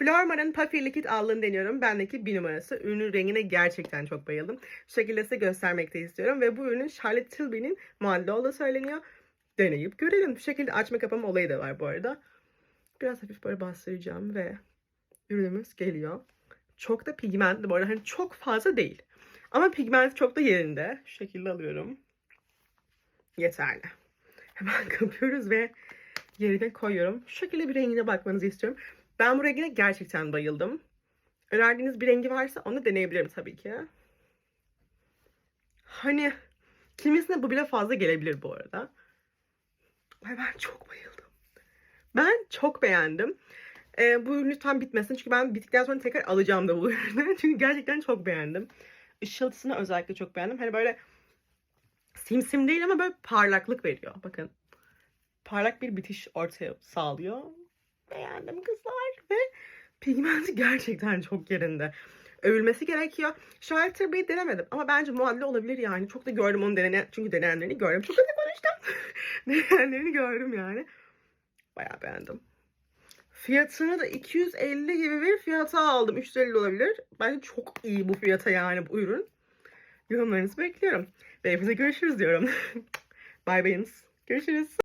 Flormar'ın Puffy Liquid All'ını deniyorum. Bendeki bir numarası. Ürünün rengine gerçekten çok bayıldım. Şu şekilde size göstermek de istiyorum. Ve bu ürünün Charlotte Tilbury'nin muadili olduğu söyleniyor. Deneyip görelim. Bu şekilde açma kapama olayı da var bu arada. Biraz hafif böyle bastıracağım ve ürünümüz geliyor. Çok da pigmentli bu arada. Hani çok fazla değil. Ama pigmenti çok da yerinde. Şu şekilde alıyorum. Yeterli. Hemen kapıyoruz ve yerine koyuyorum. Şu şekilde bir rengine bakmanızı istiyorum. Ben bu rengine gerçekten bayıldım. Önerdiğiniz bir rengi varsa onu deneyebilirim tabii ki. Hani kimisine bu bile fazla gelebilir bu arada. Ay ben çok bayıldım. Ben çok beğendim. Ee, bu ürün lütfen bitmesin. Çünkü ben bittikten sonra tekrar alacağım da bu ürünü. Çünkü gerçekten çok beğendim. Işıltısını özellikle çok beğendim. Hani böyle simsim değil ama böyle parlaklık veriyor. Bakın. Parlak bir bitiş ortaya sağlıyor. Beğendim kızlar. Ve pigmenti gerçekten çok yerinde. Övülmesi gerekiyor. Charlotte Tilbury'i denemedim ama bence muadili olabilir yani. Çok da gördüm onu denene çünkü denenenlerini gördüm. Çok da konuştum. Denenenlerini gördüm yani. Bayağı beğendim. Fiyatını da 250 gibi bir fiyata aldım. 350 olabilir. Bence çok iyi bu fiyata yani bu ürün. Yorumlarınızı bekliyorum. Ve hepinize görüşürüz diyorum. Bye bayınız. Görüşürüz.